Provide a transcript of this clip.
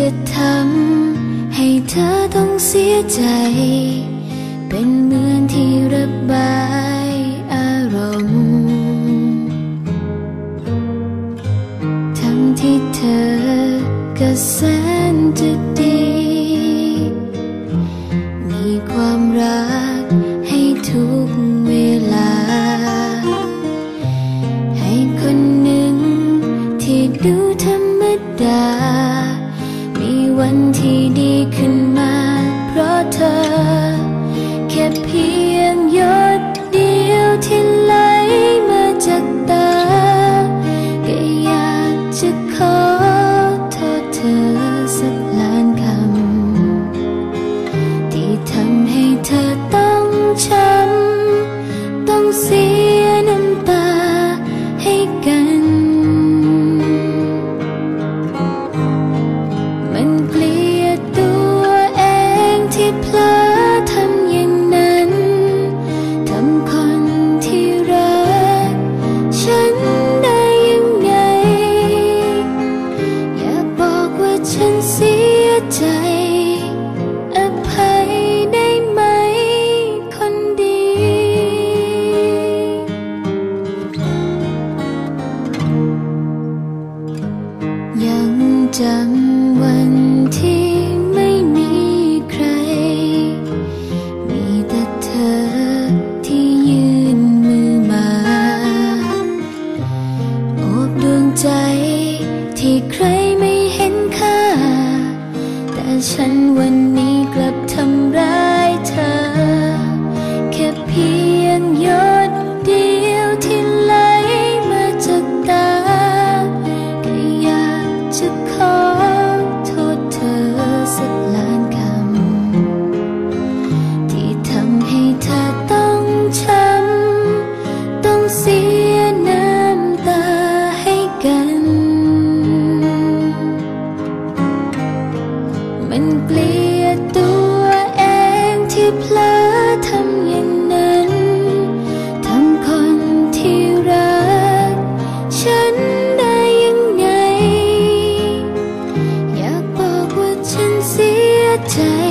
จะทำให้เธอต้องเสียใจ เป็นเหมือนที่ระบายอารมณ์ทั้งที่เธอก็แสนจะดี มีความรักให้ทุกเวลา ให้คนหนึ่งที่ดูเธอ วันที่ดีขึ้นมาเพราะเธอ จำวันที่ไม่มีใคร มีแต่เธอที่ยืนมือมาอบดวงใจที่ใครไม่เห็นค่า แต่ฉันวันนี้กลับทำ 제